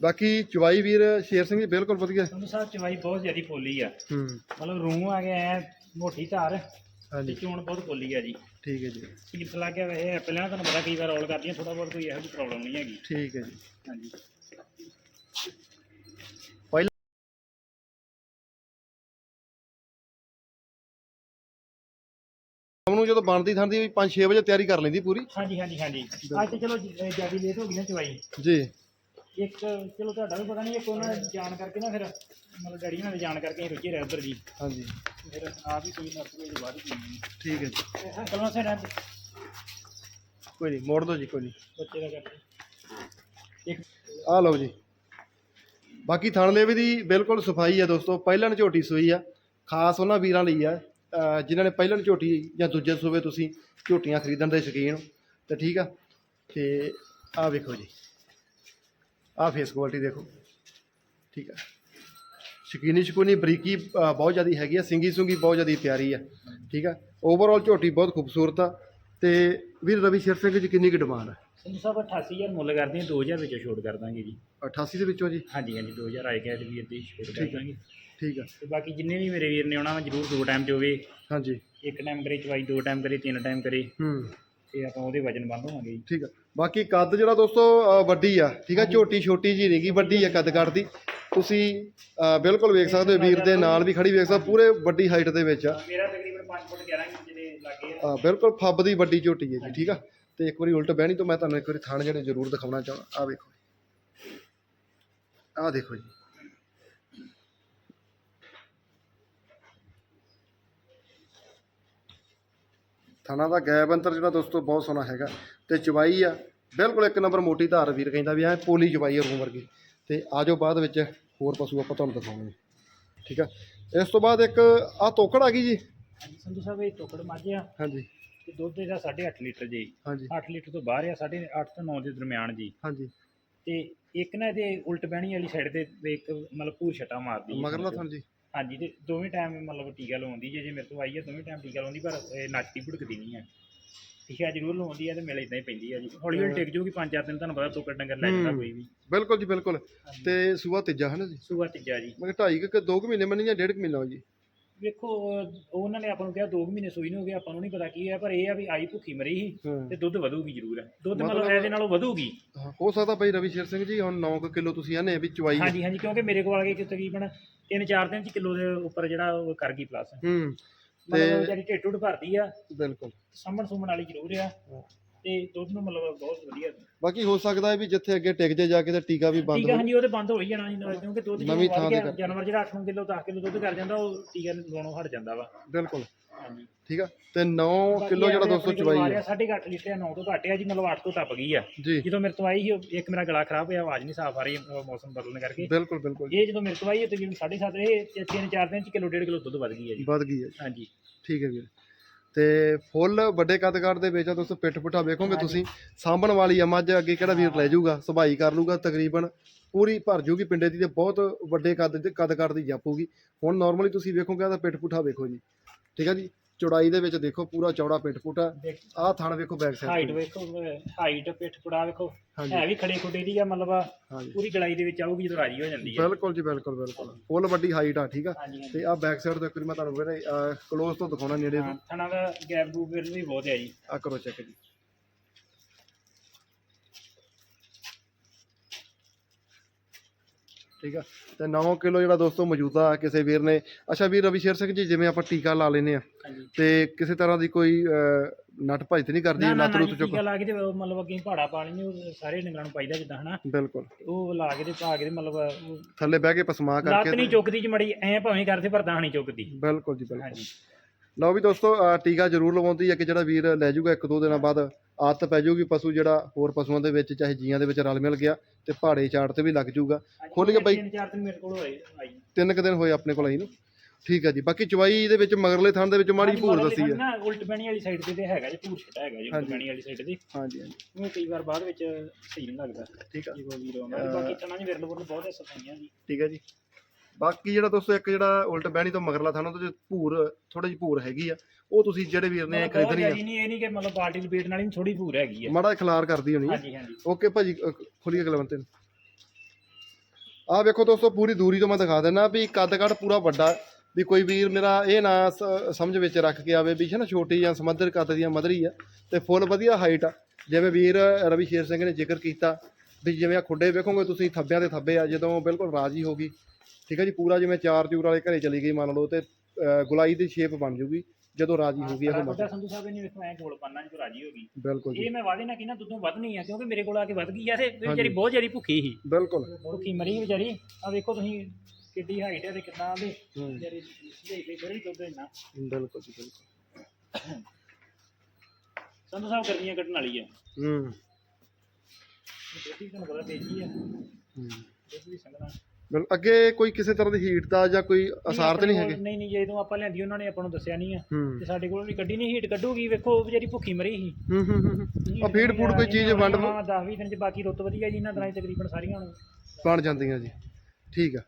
ਬਾਕੀ ਚਵਾਈ ਵੀਰ ਸ਼ੇਰ ਸਿੰਘ ਜੀ ਬਿਲਕੁਲ ਵਧੀਆ। ਤੁਹਾਨੂੰ ਸਾਹਿਬ ਚਵਾਈ ਬਹੁਤ ਜ਼ਿਆਦਾ ਪੋਲੀ ਆ। ਹੂੰ। ਮਤਲਬ ਰੂਹ ਆ ਗਿਆ ਐ ਮੋਟੀ ਧਾਰ ਹਾਂਜੀ। ਚੋਣ ਬਹੁਤ ਪੋਲੀ ਆ ਜੀ। ਠੀਕ ਹੈ ਜੀ। ਸੀਟ ਲੱਗ ਗਿਆ ਵੈਸੇ ਪਹਿਲਾਂ ਤੁਹਾਨੂੰ ਪਤਾ ਕਈ ਵਾਰ ਰੋਲ ਕਰਦੀਆਂ ਥੋੜਾ ਬਹੁਤ ਕੋਈ ਇਹੋ ਜਿਹੀ ਪ੍ਰੋਬਲਮ ਨਹੀਂ ਹੈਗੀ। ਠੀਕ ਹੈ ਜੀ। ਹਾਂਜੀ। ਸ਼ਾਮ ਨੂੰ ਜਦੋਂ ਬਣਦੀ ਥਾਂਦੀ ਵੀ 5-6 ਵਜੇ ਤਿਆਰੀ ਕਰ ਲੈਂਦੀ ਪੂਰੀ। ਹਾਂਜੀ ਹਾਂਜੀ ਹਾਂਜੀ। ਅੱਜ ਤੇ ਚਲੋ ਜ਼ਿਆਦਾ ਲੇਟ ਹੋ ਗਈ ਨਾ ਚਵਾਈ ਜੀ। ਇੱਕ ਚਲੋ ਤੁਹਾਡਾ ਵੀ ਪਤਾ ਨਹੀਂ ਇੱਕ ਉਹਨਾਂ ਨੇ ਜਾਣ ਕਰਕੇ ਨਾ ਫਿਰ ਮਤਲਬ ਡੈਡੀ ਨਾਲ ਜਾਣ ਕਰਕੇ ਅਸੀਂ ਰੁੱਝੇ ਰਹੇ ਉਧਰ ਜੀ। ਹਾਂਜੀ। ਫਿਰ ਆਪ ਹੀ ਕੋਈ ਨਰਸ ਦੇ ਬਾਅਦ ਹੀ ਪੀਣੀ ਠੀਕ ਹੈ ਜੀ। ਕਲਮਾ ਸੇ ਕੋਈ ਨਹੀਂ ਮੋੜ ਦਿਓ ਜੀ ਕੋਈ ਨਹੀਂ। ਬੱਚੇ ਦਾ ਕਰਕੇ ਇੱਕ ਆ ਲਓ ਜੀ। ਬਾਕੀ ਥਣ ਲੇਵੇ ਦੀ ਬਿਲਕੁਲ ਸਫ਼ਾਈ ਆ ਦੋਸਤੋ ਪਹਿਲਣ ਝੋਟੀ ਸੂਈ ਆ ਖਾਸ ਉਹਨਾਂ ਵੀਰਾਂ ਲਈ ਆ ਜਿਨ੍ਹਾਂ ਨੇ ਪਹਿਲਣ ਝੋਟੀ ਜਾਂ ਦੂਜੇ ਸੂਵੇ ਤੁਸੀਂ ਝੋਟੀਆਂ ਖਰੀਦਣ ਦੇ ਸ਼ੌਕੀਨ ਹੋ ਤੇ ਠੀਕ ਆ ਤੇ ਆ ਵੇਖੋ ਜੀ। ਆ ਫੇਸ ਕੁਆਲਿਟੀ ਦੇਖੋ। ਠੀਕ ਆ ਸ਼ਕੀਨੀ ਸ਼ਕੂਨੀ ਬਰੀਕੀ ਬਹੁਤ ਜ਼ਿਆਦੀ ਹੈਗੀ ਆ। ਸਿੰਗੀ ਸੁੰਗੀ ਬਹੁਤ ਜ਼ਿਆਦੀ ਪਿਆਰੀ ਆ। ਠੀਕ ਆ। ਓਵਰਆਲ ਝੋਟੀ ਬਹੁਤ ਖੂਬਸੂਰਤ ਆ। ਤੇ ਵੀਰ ਰਵੀ ਸ਼ੇਰ ਸਿੰਘ ਜੀ ਕਿੰਨੀ ਕੁ ਡਿਮਾਂਡ ਆ? ਸੰਧੂ ਸਾਹਿਬ 88000 ਮੁੱਲ ਕਰਦੇ ਆ। 2000 ਵਿੱਚੋਂ ਛੋਟ ਕਰ ਦਾਂਗੇ ਜੀ। 88 ਦੇ ਵਿੱਚੋਂ ਜੀ? ਹਾਂਜੀ ਹਾਂਜੀ 2000 ਆਏ ਗਏ ਵੀਰ ਦੀ ਛੋਟ ਕਰ ਹੈ। ਦਾਂਗੇ। ਠੀਕ ਆ। ਤੇ ਬਾਕੀ ਜਿੰਨੇ ਵੀ ਮੇਰੇ ਵੀਰ ਨੇ ਆਉਣਾ ਵਾ ਜ਼ਰੂਰ ਦੋ ਟਾਈਮ 'ਚ ਹੋਵੇ ਹਾਂਜੀ। ਇੱਕ ਟਾਈਮ ਕਰੇ ਚਵਾਈ ਦੋ ਟਾਈਮ ਕਰੇ ਤਿੰਨ ਟਾਈਮ ਕਰੇ। ਹੂੰ। ਤੇ ਆਪਾਂ ਉਹਦੇ ਵਜਨ ਬੰਦ ਹੋਵਾਂਗੇ ਜੀ। ਠੀਕ ਆ। ਬਾਕੀ ਕੱਦ ਜਿਹੜਾ ਦੋਸਤੋ ਅ, ਵੱਡੀ ਆ ਠੀਕ ਆ ਝੋਟੀ ਛੋਟੀ ਜੀ ਨਹੀਂਗੀ ਵੱਡੀ ਆ ਕੱਦ ਕੱਦ ਦੀ। ਤੁਸੀਂ ਅ, ਬਿਲਕੁਲ ਵੇਖ ਸਕਦੇ ਹੋ ਵੀਰ ਦੇ ਨਾਲ ਵੀ ਖੜੀ ਵੇਖ ਸਕਦੇ ਹੋ, ਪੂਰੇ ਵੱਡੀ ਹਾਈਟ ਦੇ ਵਿੱਚ ਆ। ਮੇਰਾ ਤਕਰੀਬਨ 5 ਫੁੱਟ 11 ਇੰਚ ਦੇ ਲੱਗੇ ਆ। ਅ, ਬਿਲਕੁਲ ਫੱਬ ਦੀ ਵੱਡੀ ਝੋਟੀ ਹੈ ਜੀ ਠੀਕ ਆ। ਤੇ ਇੱਕ ਵਾਰੀ ਉਲਟ ਬਹਿਣੀ ਤੋਂ ਮੈਂ ਤੁਹਾਨੂੰ ਇੱਕ ਵਾਰੀ ਥਣ ਜਿਹੜੇ ਜ਼ਰੂਰ ਦਿਖਾਉਣਾ ਚਾਹਾਂ ਆ ਵੇਖੋ ਆ ਦੇਖੋ ਜੀ। ਥਣਾ ਦਾ ਗੈਪ ਅੰਤਰ ਜਿਹੜਾ ਦੋਸਤੋ ਬਹੁਤ ਸੋਹਣਾ ਹੈਗਾ ਤੇ ਚਵਾਈ ਆ ਬਿਲਕੁਲ ਇੱਕ ਨੰਬਰ ਮੋਟੀ ਧਾਰ ਵੀਰ ਕਹਿੰਦਾ ਵੀ ਐ ਪੋਲੀ ਚਵਾਈ ਆ ਰੂਮ ਵਰਗੀ। ਤੇ ਆਜੋ ਬਾਅਦ ਵਿੱਚ ਹੋਰ ਪਸ਼ੂ ਆਪਾਂ ਤੁਹਾਨੂੰ ਦਿਖਾਉਣਗੇ ਠੀਕ ਆ? ਇਸ ਤੋਂ ਬਾਅਦ ਇੱਕ ਆ ਤੋਕੜ ਆ ਗਈ ਜੀ? ਹਾਂਜੀ ਸੰਧੂ ਸਾਹਿਬ ਇਹ ਟੋਕੜ ਮੱਝ ਆ। ਹਾਂਜੀ। ਤੇ ਦੁੱਧ ਇਹਦਾ 8.5 ਲੀਟਰ ਜੀ। ਹਾਂਜੀ। 8 ਲੀਟਰ ਤੋਂ ਬਾਹਰ ਆ 8.5 ਤੋਂ 9 ਦੇ ਦਰਮਿਆਨ ਜੀ। ਹਾਂਜੀ। ਤੇ ਇੱਕ ਨਾ ਇਹਦੇ ਉਲਟ ਬਹਿਣੀ ਵਾਲੀ ਸਾਈਡ ਤੇ ਇੱਕ ਮਤਲਬ ਪੂਰ ਛਟਾ ਮਾਰਦੀ ਮਗਰਲਾ ਥਣ ਜੀ। ਹਾਂਜੀ ਤੇ ਦੋਵੇਂ ਟਾਈਮ ਮਤਲਬ ਟੀਕਾ ਲਵਾਉਂਦੀ ਜੇ ਜੇ ਮੇਰੇ ਤੋਂ ਆਈ ਹੈ ਦੋਵੇਂ ਟਾਈਮ ਟੀਕਾ ਲਾਉਂਦੀ ਪਰ ਇਹ ਨੱਚਦੀ ਭੁੜਕਦੀ ਨਹੀਂ ਹੈ ਟੀਕਾ ਜ਼ਰੂਰ ਲਵਾਉਂਦੀ ਹੈ ਤੇ ਮਿਲ ਇਦਾਂ ਹੀ ਪੈਂਦੀ ਹੈ ਜੀ। ਹੌਲੀ ਹੌਲੀ ਟਿਕ ਜੂਗੀ ਪੰਜ ਚਾਰ ਦਿਨ ਤੁਹਾਨੂੰ ਪਤਾ ਤੋਕੜ ਡੰਗਰ ਲੈ ਜਾਂਦਾ ਹੂੰ। ਕੋਈ ਵੀ। ਬਿਲਕੁਲ ਜੀ ਬਿਲਕੁਲ। ਤੇ ਸੂਆ ਤੀਜਾ ਹੈ ਨਾ ਜੀ? ਸੂਆ ਤੀਜਾ ਜੀ। ਮੈਂ ਕਿਹਾ ਢਾਈ ਕਿ ਦੋ ਕੁ ਮਹੀਨੇ ਮੰਨੀ ਜਾਂ ਡੇਢ ਕੁ ਮਹੀਨਾ ਹੋ ਜੀ? ਵੇਖੋ ਉਹਨਾਂ ਨੇ ਆਪਾਂ ਨੂੰ ਕਿਹਾ 2 ਮਹੀਨੇ ਸੂਈ ਨੂੰ ਹੋ ਗਏ ਆਪਾਂ ਨੂੰ ਨਹੀਂ ਪਤਾ ਕੀ ਹੈ ਪਰ ਇਹ ਆ ਵੀ ਆਈ ਭੁੱਖੀ ਮਰੀ ਸੀ ਹਾਂ। ਤੇ ਦੁੱਧ ਵਧੂਗੀ ਜ਼ਰੂਰ। ਹੈ ਦੁੱਧ ਮਤਲਬ- ਇਹਦੇ ਨਾਲੋਂ ਵਧੂਗੀ। ਹਾਂ, ਹੋ ਸਕਦਾ ਭਾਈ ਰਵੀ ਸ਼ੇਰ ਸਿੰਘ ਜੀ ਹੁਣ 9 ਕਿਲੋ ਤੁਸੀਂ ਆਨੇ ਵੀ ਚਵਾਈ ਹੈ। ਹਾਂਜੀ ਹਾਂਜੀ ਕਿਉਂਕਿ ਮੇਰੇ ਕੋਲ ਆ ਕੇ ਤਕਰੀਬਨ 3-4 ਦਿਨ ਚ ਕਿਲੋ ਦੇ ਉੱਪਰ ਜਿਹੜਾ ਉਹ ਕਰ ਗਈ ਪਲੱਸ ਹੂੰ ਮਤਲਬ ਜਿਹੜੀ ਢਿੱਡ ਢੁੱਡ ਭਰਦੀ ਆ ਬਿਲਕੁਲ। ਸਾਂਭਣ ਸੁੰਭਣ ਵਾਲੀ ਜ਼ਰੂਰ ਆ। ਤੇ ਦੁੱਧ ਨੂੰ ਮਤਲਬ ਬਹੁਤ ਵਧੀਆ ਬਾਕੀ ਹੋ ਸਕਦਾ ਹੈ ਵੀ ਜਿੱਥੇ ਅੱਗੇ ਟਿਕ ਜੇ ਜਾ ਕੇ ਤੇ ਟੀਕਾ ਵੀ ਬੰਦ ਹੋ ਹਾਂਜੀ ਉਹ ਤੇ ਬੰਦ ਹੋ ਹੀ ਜਾਣਾ ਜੀ ਨਾਲ, ਕਿਉਂਕਿ ਦੁੱਧ ਜਦੋਂ ਨਵੀਂ ਵੱਧ ਥਾਂ ਗਿਆ, ਦੇ ਕਰ- ਜਾਨਵਰ ਜਿਹੜਾ 8 ਕਿਲੋ 10 ਕਿਲੋ ਦੁੱਧ ਕਰ ਜਾਂਦਾ ਉਹ ਟੀਕਾ ਲਗਾਉਣੋਂ ਹਟ ਜਾਂਦਾ ਵਾ। ਬਿਲਕੁਲ। ਹਾਂਜੀ। ਠੀਕ ਆ? ਤੇ 9 ਕਿਲੋ ਜਿਹੜਾ ਦੋਸਤੋ ਚਵਾਈ ਹੈ 8.5 ਲੀਟਰ 9 ਤੋਂ ਘੱਟ ਆ ਜੀ ਮਤਲਬ 8 ਤੋਂ ਟੱਪ ਗਈ ਆ। ਜੀ। ਜਦੋਂ ਮੇਰੇ ਤੋਂ ਆਈ ਸੀ ਉਹ- ਇੱਕ ਮੇਰਾ ਗਲਾ ਖਰਾਬ ਹੋਇਆ ਆਵਾਜ਼ ਨਹੀਂ ਸਾਫ਼ ਆ ਰਹੀ ਅਹ ਮੌਸਮ ਬਦਲਣ ਕਰਕੇ। ਬਿਲਕੁਲ ਬਿਲਕੁਲ ਇਹ ਜਦੋਂ ਮੇਰੇ ਤੋਂ ਆਈ ਤੇ ਜਿਵੇਂ 7.5 ਇਹ 3-4 ਦਿਨ ਚ ਕਿਲੋ ਡੇਢ ਕਿਲੋ ਦੁੱਧ ਵੱਧ ਗਈ ਹੈ ਜੀ। ਵੱਧ ਗਈ ਹੈ ਹਾਂਜੀ। ਠੀਕ ਹੈ ਵੀਰ। ਤੇ ਫੁੱਲ ਵੱਡੇ ਕੱਦ-ਕੱਦ ਦੇ ਵਿੱਚ ਆ ਦੋਸਤੋ ਪਿੱਠ ਪੁੱਠਾ ਵੇਖੋਗੇ ਤੁਸੀਂ ਸਾਂਭਣ ਵਾਲੀ ਆ ਮੱਝ ਅੱਗੇ ਕਿਹੜਾ ਵੀਰ ਲੈ ਜਾਊਗਾ ਸਭਾਈ ਕਰ ਲੂਗਾ ਤਕਰੀਬਨ ਪੂਰੀ ਭਰ ਜੂਗੀ ਪਿੰਡੇ ਦੀ ਤੇ ਬਹੁਤ ਵੱਡੇ ਕੱਦ ਦੇ ਕੱਦ-ਕੱਦ ਦੀ ਜਾਪੂਗੀ ਹੁਣ ਨਾਰਮਲੀ ਤੁਸੀਂ ਵੇਖੋਗੇ ਤਾਂ ਪਿੱਠ ਪੁੱਠਾ ਵੇਖੋ ਜੀ। ਠੀਕ ਹੈ ਜੀ? ਚੌੜਾਈ ਦੇ ਵਿੱਚ ਦੇਖੋ ਪੂਰਾ ਚੌੜਾ ਪਿੱਠ ਪੁੱਠਾ। ਦੇਖ। ਆਹ ਥਣ ਵੇਖੋ ਬੈਕ ਹਾਈਟ ਸਾਈਡ ਵੇਖੋ ਹਾਈਟ ਪਿੱਠ ਪੁੜਾ ਵੇਖੋ। ਹਾਂਜੀ। ਹੈ ਵੀ ਖੜੇ ਖੁੱਡੇ ਦੀ ਆ ਮਤਲਬ ਹਾਂਜੀ। ਪੂਰੀ ਗਲਾਈ ਦੇ ਵਿੱਚ ਆਊਗੀ ਜਦੋਂ ਰਾਜੀ ਹੋ ਜਾਂਦੀ ਹੈ ਬਿਲਕੁਲ ਜੀ ਬਿਲਕੁਲ ਬਿਲਕੁਲ। ਫੁੱਲ ਵੱਡੀ ਹਾਈਟ ਆ ਠੀਕ ਆ? ਹਾਂਜੀ ਹਾਂਜੀ। ਤੇ ਆਹ ਬੈਕ ਸਾਈਡ ਤੋਂ ਇੱਕ ਵਾਰੀ ਮੈਂ ਤੁਹਾਨੂੰ ਵੀਰੇ ਕਲੋਜ਼ ਤੋਂ ਦਿਖਾਉਣਾ ਨੇੜੇ ਹਾਂ, ਥਣਾ ਦਾ ਗੈਪ ਗੂਪ ਵੀ ਬਹੁਤ ਹੈ ਜੀ। ਆ ਕਰੋ ਚੈੱਕ ਜੀ। ਠੀਕ ਆ? ਤੇ 9 ਕਿਲੋ ਜਿਹੜਾ ਦੋਸਤੋ ਮੌਜੂਦਾ ਕਿਸੇ ਵੀਰ ਨੇ। ਅੱਛਾ ਵੀਰ ਰਵੀ ਸ਼ੇਰ ਸਿੰਘ ਜੀ ਜਿਵੇਂ ਆਪਾਂ ਟੀਕਾ ਲਾ ਲੈਨੇ ਆ ਤੇ ਕਿਸੇ ਤਰ੍ਹਾਂ ਦੀ ਕੋਈ ਨੱਠ ਭੱਜ ਤੇ ਨਹੀਂ ਕਰਦੀ ਨਾ ਨਾ ਲੱਤ ਨਾ ਰੁੱਤ ਚੁੱਕ। ਟੀਕਾ ਲਾ ਕੇ ਤੇ ਮਤਲਬ ਅੱਗੇ ਪਹਾੜਾ ਪਾ ਲੈਂਦੇ ਉਹ ਸਾਰੇ ਡੰਗਰਾਂ ਨੂੰ ਪਾਈਦਾ ਜਿੱਦਾਂ ਹਨਾ? ਬਿਲਕੁਲ। ਉਹ ਲਾ ਕੇ ਤੇ ਪਾ ਕੇ ਤੇ ਮਤਲਬ ਥੱਲੇ ਬਹਿ ਕੇ ਪਸਮਾ ਲੱਤ ਕਰਕੇ ਨਹੀਂ ਚੁੱਕਦੀ ਜੀ ਮੜੀ ਐ ਭਾਵੇਂ ਕਰਦੇ ਪਰ ਤਾਂ ਨਹੀਂ ਚੁੱਕਦੀ। ਬਿਲਕੁਲ ਜੀ ਬਿਲਕੁਲ। ਲਓ ਵੀ ਦੋਸਤੋ ਟੀਕਾ ਜ਼ਰੂਰ ਲਵਾਉਂਦੀ ਹੈ ਕਿ ਜਿਹੜਾ ਵੀਰ ਲੈ ਜਾਊਗਾ ਇੱਕ ਦੋ ਦਿਨਾਂ ਬਾਅਦ ਆਦਤ ਪੈ ਜਾਊਗੀ ਪਸ਼ੂ ਜਿਹੜਾ ਹੋਰ ਪਸ਼ੂਆਂ ਦੇ ਵਿੱਚ ਚਾਹੇ ਜੀਆਂ ਦੇ ਵਿੱਚ ਰਲ ਮਿਲ ਗਿਆ। ਤੇ ਪਹਾੜੇ ਚਾੜ ਤੇ ਵੀ ਲੱਗ ਜਾਊਗਾ। ਖੁੱਲ੍ਹ ਕੇ ਬਾਈ- ਤਿੰਨ ਚਾਰ ਦਿਨ ਮੇਰੇ ਕੋਲ ਹੋਏ ਆਈ। ਤਿੰਨ ਕੁ ਦਿਨ ਹੋਏ ਆਪਣੇ ਕੋਲ ਆਈ ਨੂੰ। ਠੀਕ ਹੈ ਜੀ ਬਾਕੀ ਚਵਾਈ ਦੇ ਵਿੱਚ ਮਗਰਲੇ ਥਣ ਦੇ ਵਿੱਚ ਮਾੜੀ ਭੂਰ ਦੱਸੀ ਹੈ ਨਾ ਉਲਟ ਬੈਣੀ ਵਾਲੀ ਸਾਈਡ ਤੇ ਤੇ ਹੈਗਾ ਜੀ ਭੂਰ ਛਟਾ ਹੈਗਾ ਜੀ ਉਲਟ ਹਾਂਜੀ। ਵਾਲੀ ਸਾਈਡ ਤੇ। ਹਾਂਜੀ ਹਾਂਜੀ। ਉਹ ਕਈ ਵਾਰ ਬਾਅਦ ਵਿੱਚ ਸਹੀ ਨਹੀਂ ਲੱਗਦਾ। ਠੀਕ ਆ। ਜੀ ਕੋਈ ਵੀਰ ਆਉਂਦਾ ਜੀ ਬਾਕੀ ਥਣਾ ਜੀ ਵਿਰਲ ਵੁਰਲ ਬਹੁਤ ਸਫਾਈਆਂ ਜੀ। ਠੀਕ ਹੈ ਜੀ। ਬਾਕੀ ਜਿਹੜਾ ਦੋਸਤੋ ਇੱਕ ਜਿਹੜਾ ਉਲਟ ਬਹਿਣੀ ਤੋਂ ਮਗਰਲਾ ਥਣ ਉਹਦੇ ਚ ਭੂਰ ਥੋੜੀ ਜਿਹੀ ਭੂਰ ਹੈਗੀ ਆ। ਉਹ ਤੁਸੀਂ ਜਿਹੜੇ ਵੀਰ ਨੇ ਖਰੀਦਣੀ ਆ। ਨਹੀਂ ਇਹ ਨਹੀਂ ਕਿ ਮਤਲਬ ਪਾਰਟੀ ਲਪੇਟ ਨਾਲ ਹੀ ਥੋੜੀ ਭੂਰ ਹੈਗੀ ਹੈ ਮਾੜਾ ਖਿਲਾਰ ਕਰਦੀ ਹੋਣੀ ਹਾਂਜੀ ਹਾਂਜੀ। ਓਕੇ ਭਾਜੀ ਖੁੱਲੀਏ ਕਲਵੰਤੇ ਨੂੰ। ਆਹ ਵੇਖੋ ਦੋਸਤੋ ਪੂਰੀ ਦੂਰੀ ਤੋਂ ਮੈਂ ਦਿਖਾ ਦਿੰਦਾ ਵੀ ਕੱਦ ਕੱਦ ਪੂਰਾ ਵੱਡਾ। ਵੀ ਕੋਈ ਵੀਰ ਮੇਰਾ ਇਹ ਨਾ ਸਮਝ ਵਿੱਚ ਰੱਖ ਕੇ ਆਵੇ ਵੀ ਹੈ ਨਾ ਛੋਟੀ ਜਾਂ ਸਮੁੰਦਰ ਕੱਦ ਦੀਆਂ ਮਧਰੀ ਆ। ਤੇ ਫੁੱਲ ਵਧੀਆ ਹਾਈਟ ਆ। ਜਿਵੇਂ ਵੀਰ ਰਵੀ ਸ਼ੇਰ ਸਿੰਘ ਨੇ ਜ਼ਿਕਰ ਕੀਤਾ ਵੀ ਜਿਵੇਂ ਆ ਖੁੱਡੇ ਵੇਖੋਗੇ ਤੁਸੀਂ ਥੱਬਿਆਂ ਦੇ ਥੱਬੇ ਆ ਜਦੋਂ ਬਿਲਕੁਲ ਰਾਜੀ ਹੋ ਗਈ। ਠੀਕ ਹੈ ਜੀ ਪੂਰਾ ਜਿਵੇਂ ਚਾਰ ਚੂਰ ਵਾਲੇ ਘਰੇ ਚਲੀ ਗਈ ਮੰਨ ਲਓ ਤੇ ਗੁਲਾਈ ਦੀ ਸ਼ੇਪ ਬਣ ਜੂਗੀ। ਜਦੋਂ ਰਾਜੀ ਹੋ ਗਈ ਇਹ ਬੜਾ ਸੰਧੂ ਸਾਹਿਬ ਨੇ ਵੇਖੋ ਐ ਗੋਲ ਪੰਨਾ ਜੀ ਰਾਜੀ ਹੋ ਗਈ। ਬਿਲਕੁਲ ਜੀ। ਇਹ ਮੈਂ ਵਾਦੇ ਨਾ ਕਿਨਾ ਦੁੱਧੋਂ ਵੱਧ ਨਹੀਂ ਆ ਕਿਉਂਕਿ ਮੇਰੇ ਕੋਲ ਆ ਕੇ ਵੱਧ ਗਈ ਆ ਤੇ। ਵਿਚਾਰੀ ਬਹੁਤ ਜ਼ਿਆਦੀ ਭੁੱਖੀ ਸੀ। ਬਿਲਕੁਲ। ਭੁੱਖੀ ਮਰੀ ਵਿਚਾਰੀ। ਆ ਵੇਖੋ ਤੁਸੀਂ ਕਿੱਡੀ ਹਾਈਟ ਹੈ ਤੇ ਕਿੰਨਾ ਦੇ ਵਿਚਾਰੀ ਸਹੀ ਤੇ ਦੁੱਧ ਇੰਨਾ ਬਿਲਕੁਲ ਜੀ ਬਿਲਕੁਲ। ਸੰਧੂ ਸਾਹਿਬ ਗਰਮੀਆਂ ਕੱਢਣ ਵਾਲੀ ਹੈ ਹੂੰ। ਵੀ ਤੁਹਾਨੂੰ ਪਤਾ ਤੇਜ਼ੀ ਹੈ ਹੂੰ। ਦੁੱਧ ਵੀ ਸੰਘਣਾ ਬਿਲ- ਅੱਗੇ ਕੋਈ ਕਿਸੇ ਤਰ੍ਹਾਂ ਦੀ ਹੀਟ ਦਾ ਜਾਂ ਕੋਈ ਅਸਾਰ ਤੇ ਨਹੀਂ ਹੈਗੇ? ਨਹੀਂ ਨਹੀਂ ਜਦੋਂ ਆਪਾਂ ਲਿਆਂਦੀ ਉਹਨਾਂ ਨੇ ਆਪਾਂ ਨੂੰ ਦੱਸਿਆ ਨਹੀਂ ਆ। ਹੂੰ। ਤੇ ਸਾਡੇ ਕੋਲ ਵੀ ਕੱਢੀ ਨਹੀਂ ਹੀਟ ਕੱਢੂਗੀ ਵੇਖੋ ਉਹ ਵਿਚਾਰੀ ਭੁੱਖੀ ਮਰੀ ਸੀ। ਹੂੰ ਹੂੰ ਹੂੰ ਆ ਫੀਡ ਫੂਡ ਕੋਈ ਚੀਜ਼ ਵੰਡ ਹਾਂ 10 20 ਦਿਨ ਚ ਬਾਕੀ ਰੁੱਤ ਵਧੀਆ ਜੀ ਇਹਨਾਂ ਦਿਨਾਂ 'ਚ ਤਕਰੀਬਨ ਸਾਰੀਆਂ ਹੁਣ ਬਣ ਜਾਂਦੀਆਂ ਜੀ। ਠੀਕ ਆ।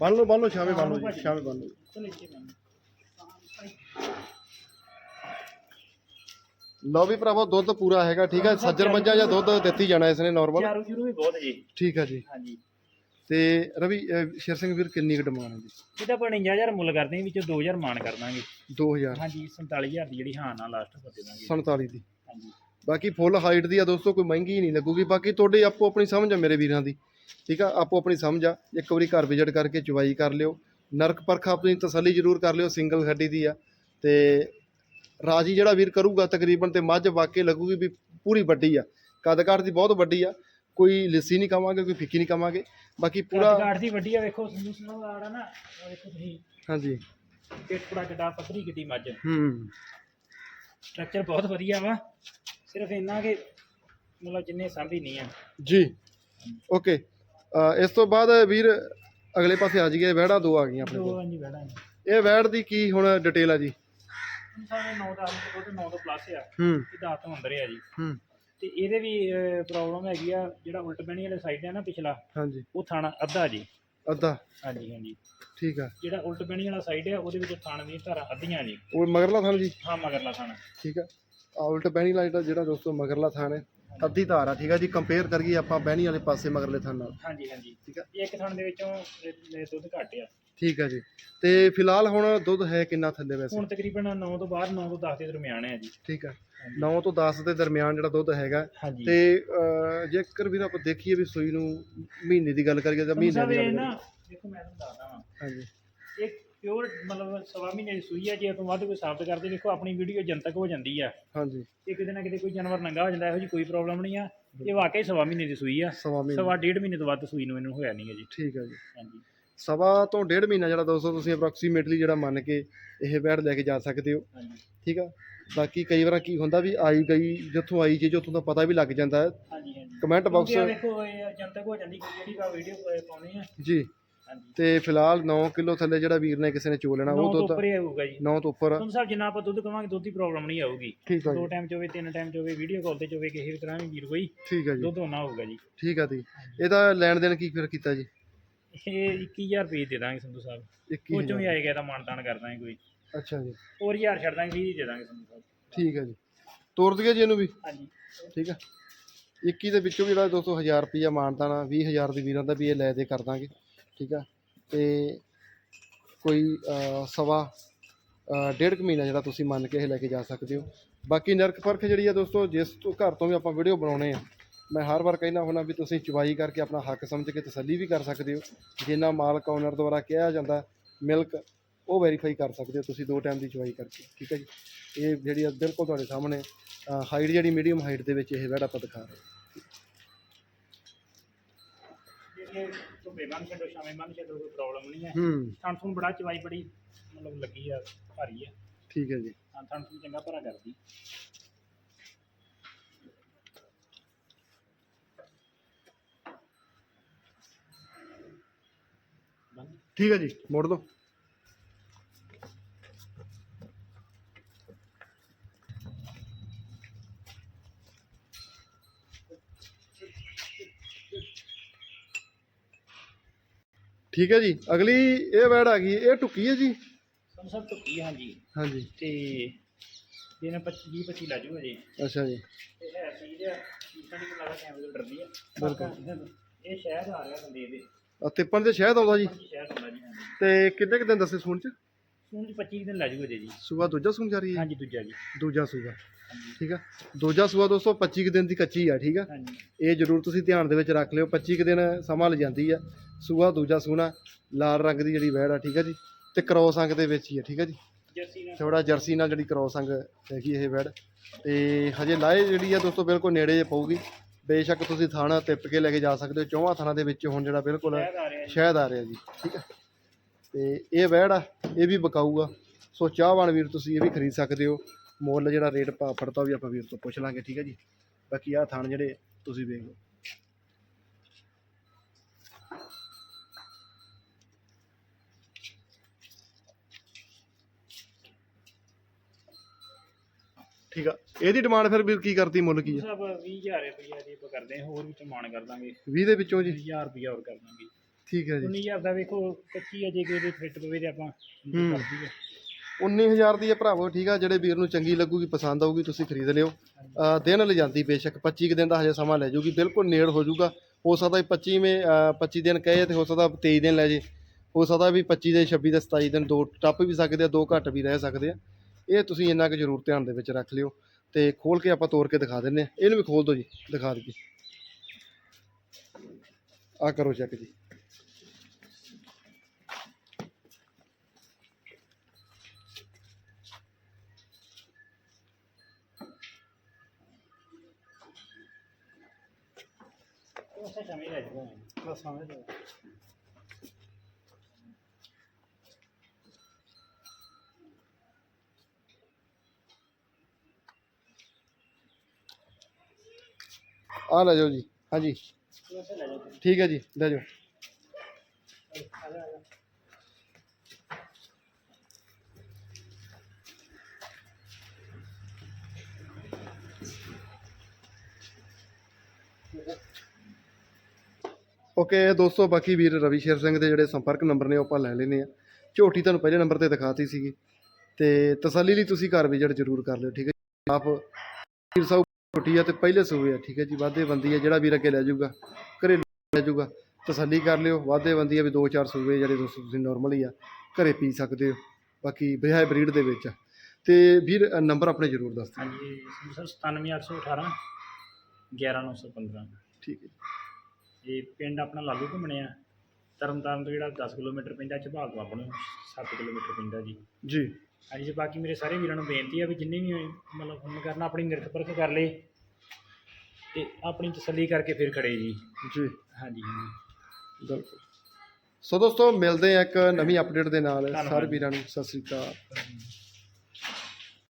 ਬੰਨ ਲਓ ਬੰਨ ਲਓ ਛਾਵੇਂ ਬੰਨ ਲਓ ਜੀ ਛਾਵੇਂ ਬੰਨ ਲਓ। ਵੀ ਭਰਾਵੋ ਦੁੱਧ ਪੂਰਾ ਹੈਗਾ ਠੀਕ ਹੈ? ਸੱਜਰ ਮੱਝਾਂ ਜਾਂ ਦੁੱਧ ਦਿੱਤੀ ਜਾਣਾ ਇਸ ਨੇ ਨਾਰਮਲ ਚਾਰੂ ਚੂਰੂ ਵੀ ਬਹੁਤ ਜੀ। ਠੀਕ ਆ ਜੀ। ਹਾਂਜੀ। ਤੇ ਰਵੀ ਅਹ ਸ਼ੇਰ ਸਿੰਘ ਵੀਰ ਕਿੰਨੀ ਕੁ ਡਿਮਾਂਡ ਹੈ ਜੀ? ਇਹਦਾ ਆਪਾਂ 49000 ਮੁੱਲ ਕਰਦੇ ਹਾਂ ਵਿੱਚੋਂ 2000 ਮਾਨ ਕਰ ਦਾਂਗੇ। 2000 ਹਾਂਜੀ 47000 ਦੀ ਜਿਹੜੀ ਹਾਂ ਨਾਲ ਲਾਸਟ ਕਰ ਦੇ ਦਾਂਗੇ 47 ਦੀ। ਹਾਂਜੀ। ਬਾਕੀ ਫੁੱਲ ਹਾਈਟ ਦੀ ਆ ਦੋਸਤੋ ਕੋਈ ਮਹਿੰਗੀ ਨਹੀਂ ਲੱਗੂਗੀ। ਬਾਕੀ ਤੁਹਾਡੀ ਆਪੋ ਆਪਣੀ ਸਮਝ ਆ ਮੇਰੇ ਵੀਰਾਂ ਦੀ। ਠੀਕ ਆ? ਆਪੋ ਆਪਣੀ ਸਮਝ ਆ। ਇੱਕ ਵਾਰੀ ਘਰ ਵਿਜ਼ਿਟ ਕਰਕੇ ਚੁਵਾਈ ਕਰ ਲਿਓ। ਨਰਕ ਪਰਖ ਆਪਣੀ ਤਸੱਲੀ ਜ਼ਰੂਰ ਕਰ ਲਿਓ ਸਿੰਗਲ ਗੱਡੀ ਦੀ ਆ। ਤੇ ਰਾਜੀ ਜਿਹੜਾ ਵੀਰ ਕਰੂਗਾ ਤਕਰੀਬਨ ਤੇ ਮੱਝ ਵਾਕੇ ਲੱਗੂਗੀ ਵੀ ਪੂਰੀ ਵੱਡੀ ਆ। ਕੱਦ ਕਾਠ ਦੀ ਬਹੁਤ ਵੱਡੀ ਆ। ਕੋਈ ਲਿੱਸੀ ਨਹੀਂ ਕਵਾਂਗੇ ਕੋਈ ਫਿੱਕੀ ਨਹੀਂ ਕਵਾਂਗੇ। ਬਾਕੀ ਪੂਰਾ ਕਾਰਡ ਦੀ ਵੱਡੀ ਆ ਵੇਖੋ ਸੰਧੂ ਸਿੰਘ ਆੜਾ ਨਾ ਵੇਖੋ ਤੁਸੀਂ। ਹਾਂਜੀ। ਪੇਟ ਪੜਾ ਕਿੱਡਾ ਪਤਲੀ ਕਿੱਡੀ ਮੱਝ। ਹੂੰ। ਸਟਰਕਚਰ ਬਹੁਤ ਵਧੀਆ ਵਾ। ਸਿਰਫ ਇੰਨਾ ਕਿ ਮਤਲਬ ਜਿੰਨੇ ਸਾਂਭੀ ਨਹੀਂ ਆ। ਜੀ। ਓਕੇ। ਇਸ ਤੋਂ ਬਾਅਦ ਵੀਰ ਅਗਲੇ ਪਾਸੇ ਆ ਜਾਈਏ ਵਹਿੜਾ ਦੋ ਆ ਗਈਆਂ ਆਪਣੇ ਦੋ ਕੋਲ। ਬੈਠਾ ਇਹ ਵਹਿੜ ਦੀ ਕੀ ਹੁਣ ਡਿਟੇਲ ਆ ਜੀ? ਸਾਡੇ 9 ਦਾ ਤੇ 9 ਤੋਂ ਪਲੱਸ ਆ। ਹੂੰ। ਇਹ 10 ਤੋਂ ਅੰਦਰ ਆ ਜੀ। ਹੂੰ। ਤੇ ਇਹਦੇ ਵੀ ਪ੍ਰੋਬਲਮ ਹੈਗੀ ਆ ਜਿਹੜਾ ਉਲਟ ਬਹਿਣੀ ਵਾਲੇ ਸਾਈਡ ਹੈ ਨਾ ਪਿਛਲਾ ਹਾਂਜੀ। ਉਹ ਥਾਣਾ ਅੱਧਾ ਜੀ। ਅੱਧਾ। ਹਾਂਜੀ ਹਾਂਜੀ। ਠੀਕ ਆ। ਜਿਹੜਾ ਉਲਟ ਬਹਿਣੀ ਵਾਲਾ ਸਾਈਡ ਹੈ ਉਹਦੇ ਵਿੱਚ ਥਾਣ ਦੀਆਂ ਧਾਰਾਂ ਅੱਧੀਆਂ ਜੀ। ਉਹ ਮਗਰਲਾ ਥਾਨ ਜੀ? ਹਾਂ ਮਗਰਲਾ ਥਾਣਾ। ਠੀਕ ਆ। ਆ ਉਲਟ ਬਹਿਣੀ ਵਾਲਾ ਜਿਹੜਾ ਜਿਹੜਾ ਦੋਸਤੋ ਮਗਰਲਾ ਥਾਨ ਹੈ। ਅੱਧੀ ਧਾਰ ਆ ਠੀਕ ਆ ਜੀ? ਕੰਪੇਅਰ ਕਰੀਏ ਆਪਾਂ ਬਹਿਣੀ ਵਾਲੇ ਪਾਸੇ ਮਗਰਲੇ ਥਾਨ ਨਾਲ। ਹਾਂਜੀ ਹਾਂਜੀ। ਠੀਕ ਆ? ਇੱਕ ਥਾਣ ਦੇ ਵਿੱਚੋਂ ਇਹ- ਇਹ ਦੁੱਧ ਘੱਟ ਆ। ਠੀਕ ਆ ਜੀ। ਤੇ ਫਿਲਹਾਲ ਹੁਣ ਦੁੱਧ ਹੈ ਕਿੰਨਾ ਥੱਲੇ ਵੈਸੇ? ਹੁਣ ਤਕਰੀਬਨ 9 ਤੋਂ ਬਾਅਦ 9 ਤੋਂ 10 ਦੇ ਦਰਮਿਆਨ ਹੈ ਜੀ। ਠੀਕ ਆ। 9 ਤੋਂ 10 ਦੇ ਦਰਮਿਆਨ ਜਿਹੜਾ ਦੁੱਧ ਹੈਗਾ। ਹਾਂਜੀ। ਤੇ ਅਹ, ਜੇਕਰ ਵੀਰ ਆਪਾਂ ਦੇਖੀਏ ਵੀ ਸੂਈ ਨੂੰ ਮਹੀਨੇ ਦੀ ਗੱਲ ਕਰੀਏ ਮਹੀਨੇ ਦੀ ਗੱਲ ਕਰੀਏ। ਦੇਖੋ ਮੈਂ ਤੁਹਾਨੂੰ ਦੱਸਦਾ ਵਾਂ। ਹਾਂਜੀ। ਇਹ ਪਿਓਰ ਮਤਲਬ ਸਵਾ ਮਹੀਨੇ ਦੀ ਸੂਈ ਹੈ ਜੇ ਤੋਂ ਵੱਧ ਕੋਈ ਸਾਬਤ ਕਰਦੇ ਦੇਖੋ ਆਪਣੀ ਵੀਡੀਓ ਜਨਤਕ ਹੋ ਜਾਂਦੀ ਆ। ਹਾਂਜੀ। ਇਹ ਕਿਤੇ ਨਾ ਕਿਤੇ ਕੋਈ ਜਾਨਵਰ ਨੰਗਾ ਹੋ ਜਾਂਦਾ ਇਹੋ ਜੀ ਕੋਈ ਪ੍ਰੋਬਲਮ ਨਹੀਂ ਆ। ਇਹ ਵਾਕਈ ਸਵਾ ਮਹੀਨੇ ਦੀ ਸੂਈ ਆ। ਸਵਾ ਮਹੀਨੇ। ਸਵਾ ਡੇਢ ਮਹੀਨੇ ਤੋਂ ਵੱਧ ਸੂਈ ਨੂੰ ਇਹਨੂੰ ਹੋਇਆ ਨਹੀਂ ਹੈ ਜੀ ਠੀਕ ਆ ਜੀ। ਹਾਂਜੀ। ਸਵਾ ਤੋਂ ਡੇਢ ਮਹੀਨਾ ਜਿਹੜਾ ਦੋਸਤੋ ਤੁਸੀਂ ਅਪਰੋਕਸੀਮੇਟਲੀ ਜਿਹੜਾ ਮੰਨ ਕੇ ਇਹ ਬੈਡ ਲੈ ਕੇ ਜਾ ਸਕਦੇ ਹੋ। ਹਾਂਜੀ। ਠੀਕ ਆ? ਬਾਕੀ ਕਈ ਵਾਰ ਕੀ ਹੁੰਦਾ ਵੀ ਆਈ ਗਈ ਜਿੱਥੋਂ ਆਈ ਚੀਜ਼ ਉੱਥੋਂ ਦਾ ਪਤਾ ਵੀ ਲੱਗ ਜਾਂਦਾ। ਹੈ ਹਾਂਜੀ। ਹਾਂਜੀ ਕਮੈਂਟ ਬਾਕਸ ਦੇਖੋ ਇਹ ਜਨਤਕ ਹੋ ਜਾਂਦੀ ਜਿਹੜੀ ਵੀਡੀਓ ਪਾਉਣੀ ਆ। ਜੀ। ਤੇ ਫਿਲਹਾਲ 9 ਕਿਲੋ ਥੱਲੇ ਜਿਹੜਾ ਵੀਰ ਨੇ ਕਿਸੇ ਨੇ ਚੋ ਲੈਣਾ ਉਹ ਤੋਂ ਦੁੱਧ ਉੱਪਰ ਹੀ ਆਊਗਾ ਜੀ। 9 ਤੋਂ ਉੱਪਰ। ਤੁਹਾਨੂੰ ਸਾਹਿਬ ਜਿੰਨਾ ਆਪਾਂ ਦੁੱਧ ਕਵਾਂਗੇ ਦੁੱਧ ਦੀ ਪ੍ਰੋਬਲਮ ਨਹੀਂ ਆਊਗੀ। ਠੀਕ ਆ ਦੋ ਜੀ। ਟਾਈਮ ਚ ਹੋਵੇ ਤਿੰਨ ਟਾਈਮ ਚ ਹੋਵੇ ਵੀਡੀਓ ਕਾਲ ਤੇ ਚ ਹੋਵੇ ਕਿਸੇ ਵੀ ਤਰ੍ਹਾਂ ਵੀ ਵੀਰ ਕੋਈ ਠੀਕ ਆ ਜੀ। ਦੁੱਧ ਹੋਣਾ ਹੋਊਗਾ ਜੀ। ਠੀਕ ਆ ਜੀ। ਇਹਦਾ ਲੈਣ ਦੇਣ ਕੀ ਫਿਰ ਕੀਤਾ ਜੀ? ਇਹ 21000 ਰੁਪਏ ਦੇ ਦਾਂਗੇ ਸੰਧੂ ਸਾਹਿਬ। ਉਹ ਚੋਂ 21000 ਵੀ ਆਏਗਾ ਇਹਦਾ ਮਾਨਤਾਨ ਕਰ ਦਾਂਗੇ ਕੋਈ। ਅੱਛਾ ਜੀ। ਹੋਰ 1000 ਛੱਡ ਦਾਂਗੇ 20 ਦੇ ਦਾਂਗੇ ਸੰਧੂ ਸਾਹਿਬ। ਠੀਕ ਆ ਜੀ। ਤੋਰ ਦਈਏ ਜੀ ਇਹਨੂੰ ਵੀ। ਹਾਂਜੀ। ਠੀਕ ਆ। 21 ਦੇ ਵਿੱਚੋਂ ਵੀ ਜਿਹੜਾ 200 1000 ਰੁਪਈਆ ਮਾਨਤਾ ਨਾ 20000 ਦੀ ਵੀਰਾਂ ਦਾ ਵੀ ਇਹ ਲੈ ਦੇ ਕਰ ਦਾਂਗੇ। ਠੀਕ ਆ? ਤੇ ਕੋਈ ਸਵਾ ਡੇਢ ਕੁ ਮਹੀਨਾ ਜਿਹੜਾ ਤੁਸੀਂ ਮੰਨ ਕੇ ਇਹ ਲੈ ਕੇ ਜਾ ਸਕਦੇ ਹੋ। ਬਾਕੀ ਨਰਕ ਪਰਖ ਜਿਹੜੀ ਆ ਦੋਸਤੋ, ਜਿਸ ਤੋਂ ਘਰ ਤੋਂ ਵੀ ਆਪਾਂ ਵੀਡੀਓ ਬਣਾਉਣੇ ਆ, ਮੈਂ ਹਰ ਵਾਰ ਕਹਿੰਦਾ ਹੁੰਦਾ ਵੀ ਤੁਸੀਂ ਚਵਾਈ ਕਰਕੇ ਆਪਣਾ ਹੱਕ ਸਮਝ ਕੇ ਤਸੱਲੀ ਵੀ ਕਰ ਸਕਦੇ ਹੋ। ਜਿੰਨਾ ਮਾਲਕ ਓਨਰ ਦੁਆਰਾ ਕਿਹਾ ਜਾਂਦਾ ਮਿਲਕ ਉਹ ਵੈਰੀਫਾਈ ਕਰ ਸਕਦੇ ਹੋ ਤੁਸੀਂ ਦੋ ਟਾਈਮ ਦੀ ਚਵਾਈ ਕਰਕੇ, ਠੀਕ ਹੈ ਜੀ? ਇਹ ਜਿਹੜੀ ਆ ਬਿਲਕੁਲ ਤੁਹਾਡੇ ਸਾਹਮਣੇ ਹਾਈਟ ਜਿਹੜੀ ਮੀਡੀਅਮ ਹਾਈਟ ਦੇ ਵਿੱਚ ਇਹ ਵੈੜ ਆਪਾਂ ਦਿਖਾ ਰਹੇ ਹਾਂ। ਇਹ ਧੁੱਪੇ ਬੰਨ ਛੱਡੋ ਸ਼ਾਮੇ ਬੰਨ ਛੱਡੋ ਕੋਈ ਪ੍ਰੋਬਲਮ ਨਹੀਂ ਹੈ। ਹੂੰ। ਥਣ ਥਣ ਬੜਾ ਚਵਾਈ ਬੜੀ ਮਤਲਬ ਲੱਗੀ ਆ ਭਾਰੀ ਆ। ਠੀਕ ਹੈ ਜੀ। ਹਾਂ ਥਣ ਥਣ ਚੰਗਾ ਭਰਾ ਕਰਦੀ। ਬੰਨ ਠੀਕ ਹੈ ਜੀ ਮੋੜ ਦੋ। ਠੀਕ ਹੈ ਜੀ ਅਗਲੀ ਇਹ ਵੈੜ ਆ ਗਈ ਇਹ ਟੁੱਕੀ ਹੈ ਜੀ? ਸਭ ਧੁੱਪੀ ਹਾਂਜੀ। ਹਾਂਜੀ। ਤੇ ਇਹਨੇ 25 25 ਲਾ ਜੂਗਾ ਜੀ। ਅੱਛਾ ਜੀ। ਇਹ ਹੈ ਸੀ ਜੇ ਸਾਡੀ ਕੋਲ ਲੱਗਾ ਕੈਮਰੇ ਤੋਂ ਡਰਦੀ ਆ। ਬਿਲਕੁਲ। ਇਹ ਸ਼ਹਿਦ ਆ ਰਿਹਾ ਬੰਦੇ ਦੇ। ਆ ਦੇ ਸ਼ਹਿਦ ਆਉਂਦਾ ਜੀ? ਸ਼ਹਿਦ ਆਉਂਦਾ ਜੀ ਤੇ ਕਿੰਨੇ ਕੁ ਦਿਨ ਦੱਸੇ ਸੂਣ ਚ? ਸੂਣ ਚ 25 ਦਿਨ ਲਾ ਜੂਗਾ ਜੀ। ਸੂਆ ਦੂਜਾ ਸੂਣ ਜਾ ਰਹੀ ਹੈ ਹਾਂਜੀ ਦੂਜਾ ਜੀ। ਦੂਜਾ ਸੂਆ। ਠੀਕ ਆ? ਦੂਜਾ ਸੂਆ ਦੋਸਤੋ 25 ਕੁ ਦਿਨ ਦੀ ਕੱਚੀ ਆ ਠੀਕ ਆ? ਹਾਂਜੀ। ਇਹ ਜ਼ਰੂਰ ਤੁਸੀਂ ਧਿਆਨ ਦੇ ਵਿੱਚ ਰੱਖ ਲਿਓ 25 ਕੁ ਦਿਨ ਸਮਾਂ ਲ ਜਾਂਦੀ ਆ। ਸੂਆ ਦੂਜਾ ਸੂਣਾ ਲਾਲ ਰੰਗ ਦੀ ਜਿਹੜੀ ਵੈੜ ਆ ਠੀਕ ਆ ਜੀ? ਤੇ ਕਰੋਸ ਅੰਗ ਦੇ ਵਿੱਚ ਹੀ ਆ ਠੀਕ ਆ ਜੀ? ਜਰਸੀ ਨਾਲ। ਥੋੜਾ ਜਰਸੀ ਨਾਲ ਜਿਹੜੀ ਕਰੋਸ ਅੰਗ ਹੈਗੀ ਇਹ ਵੈੜ। ਤੇ ਹਜੇ ਲਾਏ ਜਿਹੜੀ ਆ ਦੋਸਤੋ ਬਿਲਕੁਲ ਨੇੜੇ ਜੇ ਪਊਗੀ। ਬੇਸ਼ੱਕ ਤੁਸੀਂ ਥਾਣਾ ਟਿੱਪ ਕੇ ਲੈ ਕੇ ਜਾ ਸਕਦੇ ਹੋ ਚੌਹਾਂ ਥਾਣਾ ਦੇ ਵਿੱਚ ਹੁਣ ਜਿਹੜਾ ਬਿਲਕੁਲ ਸ਼ਹਿਦ ਆ ਰਿਹਾ ਜੀ। ਠੀਕ ਹੈ ਤੇ ਇਹ ਵੈੜ ਆ ਇਹ ਵੀ ਬਕਾਊਗਾ। ਸੋ ਚਾਹਵਾਨ ਵੀਰ ਤੁਸੀਂ ਇਹ ਵੀ ਖਰੀਦ ਸਕਦੇ ਹੋ। ਮੁੱਲ ਜਿਹੜਾ ਰੇਟ ਪਾ ਫੜਤਾ ਵੀ ਆਪਾਂ ਵੀਰ ਤੋਂ ਪੁੱਛ ਲਾਂਗੇ ਠੀਕ ਹੈ ਜੀ? ਬਾਕੀ ਆਹ ਥਾਣ ਜਿਹੜੇ ਤੁਸੀਂ ਵੇਖ ਲਓ। ਠੀਕ ਆ। ਇਹਦੀ ਡਿਮਾਂਡ ਫਿਰ ਵੀਰ ਕੀ ਕਰਤੀ ਮੁੱਲ ਕੀ ਆ? ਸਭ 20000 ਰੁਪਇਆ ਜੀ ਆਪਾਂ ਕਰਦੇ ਹਾਂ ਹੋਰ ਵੀ ਸਮਾਨ ਕਰ ਦਾਂਗੇ। 20 ਦੇ ਵਿੱਚੋਂ ਜੀ। 20000 ਰੁਪਇਆ ਹੋਰ ਕਰ ਦਾਂਗੇ। ਠੀਕ ਹੈ ਜੀ। 19000 ਦਾ ਵੇਖੋ ਕੱਚੀ ਅਜੇ ਕਿ ਇਹਦੇ ਫਿੱਟ ਪਵੇ ਤੇ ਆਪਾਂ ਹੂੰ। ਕਰ ਦਈਏ 19000 ਦੀ ਹੈ ਭਰਾਵੋ ਠੀਕ ਆ ਜਿਹੜੇ ਵੀਰ ਨੂੰ ਚੰਗੀ ਲੱਗੂਗੀ ਪਸੰਦ ਆਊਗੀ ਤੁਸੀਂ ਖਰੀਦ ਲਿਓ। ਅ, ਦਿਨ ਲੈ ਜਾਂਦੀ ਬੇਸ਼ੱਕ 25 ਕੁ ਦਿਨ ਦਾ ਹਜੇ ਸਮਾਂ ਲੈ ਜੂਗੀ ਬਿਲਕੁਲ ਨੇੜ ਹੋ ਜੂਗਾ। ਹੋ ਸਕਦਾ 25ਵੇਂ 25 ਦਿਨ ਕਹੇ ਤੇ ਹੋ ਸਕਦਾ 23 ਦਿਨ ਲੈ ਜੇ। ਹੋ ਸਕਦਾ ਵੀ 25 ਦੇ 26 ਦੇ 27 ਦਿਨ ਦੋ ਟੱਪ ਵੀ ਸਕਦੇ ਆ ਦੋ ਘੱਟ ਵੀ ਰਹਿ ਸਕਦੇ ਆ। ਇਹ ਤੁਸੀਂ ਇੰਨਾ ਕੁ ਜ਼ਰੂਰ ਧਿਆਨ ਦੇ ਵਿੱਚ ਰੱਖ ਲਿਓ ਤੇ ਖੋਲ ਕੇ ਆਪਾਂ ਤੋੜ ਕੇ ਦਿਖਾ ਦਿੰਨੇ ਆ ਇਹਨੂੰ ਵੀ ਖੋਲ ਦਿਓ ਜੀ ਦਿਖਾ ਦਈਏ। ਆ ਕਰੋ ਚੈੱਕ ਜੀ। ਆ ਲੈ ਜਾਓ ਜੀ ਹਾਂਜੀ। ਠੀਕ ਹੈ ਜੀ ਲੈ ਜਾਓ ਆ ਜਾ ਆ ਜਾ ਓਕੇ ਦੋਸਤੋ ਬਾਕੀ ਵੀਰ ਰਵੀ ਸ਼ੇਰ ਸਿੰਘ ਦੇ ਜਿਹੜੇ ਸੰਪਰਕ ਨੰਬਰ ਨੇ ਉਹ ਆਪਾਂ ਲੈ ਲੈਨੇ ਆ ਝੋਟੀ ਤੁਹਾਨੂੰ ਪਹਿਲੇ ਨੰਬਰ ਤੇ ਦਿਖਾਤੀ ਸੀਗੀ। ਤੇ ਤਸੱਲੀ ਲਈ ਤੁਸੀਂ ਘਰ ਵਿਜ਼ਿਟ ਜ਼ਰੂਰ ਕਰ ਲਿਓ ਠੀਕ ਹੈ ਜੀ। ਆਪ ਵੀਰ ਸਾਹਿਬ ਝੋਟੀ ਆ ਤੇ ਪਹਿਲੇ ਸੂਏ ਆ ਠੀਕ ਹੈ ਜੀ? ਵਾਧੇ ਬੰਦੀ ਆ ਜਿਹੜਾ ਵੀਰ ਅੱਗੇ ਲੈ ਜਾਊਗਾ ਘਰੇਲੂ ਲੈ ਜਾਊਗਾ ਤਸੱਲੀ ਕਰ ਲਿਓ। ਵਾਧੇ ਬੰਦੀ ਆ ਵੀ ਦੋ ਚਾਰ ਸੂਏ ਜਿਹੜੇ ਦੋਸਤੋ ਤੁਸੀਂ ਨਾਰਮਲ ਹੀ ਆ ਘਰੇ ਪੀ ਸਕਦੇ ਹੋ। ਬਾਕੀ ਬਿਹਾਈ ਬਰੀਡ ਦੇ ਵਿੱਚ ਆ। ਤੇ ਵੀਰ ਨੰਬਰ ਆਪਣੇ ਜ਼ਰੂਰ ਦੱਸ ਦਿਓ। ਹਾਂਜੀ ਸਰ 97818 11915 ਠੀਕ ਹੈ। ਇਹ ਪਿੰਡ ਆਪਣਾ ਲਾਗੂ ਘੁੰਮਣੇ ਆ ਤਰਨਤਾਰਨ ਤੋਂ ਜਿਹੜਾ 10 ਕਿਲੋਮੀਟਰ ਪੈਂਦਾ ਝਬਾਲ ਤੋਂ ਆਪਾਂ ਨੂੰ 7 ਕਿਲੋਮੀਟਰ ਪੈਂਦਾ ਜੀ। ਜੀ। ਹਾਂਜੀ ਜੀ ਬਾਕੀ ਮੇਰੇ ਸਾਰੇ ਵੀਰਾਂ ਨੂੰ ਬੇਨਤੀ ਆ ਵੀ ਜਿੰਨੇ ਵੀ ਮਤਲਬ ਫੋਨ ਕਰਨਾ ਆਪਣੀ ਨਿਰਖ ਪਰਖ ਕਰ ਲਏ ਤੇ ਆਪਣੀ ਤਸੱਲੀ ਕਰਕੇ ਫਿਰ ਖੜੇ ਜੀ। ਜੀ। ਹਾਂਜੀ ਬਿਲਕੁਲ। ਸੋ ਦੋਸਤੋ ਮਿਲਦੇ ਆ ਇੱਕ ਨਵੀਂ ਅਪਡੇਟ ਦੇ ਨਾਲ। ਸਾਰੇ। ਵੀਰਾਂ ਨੂੰ ਸਤਿ ਸ੍ਰੀ ਅਕਾਲ।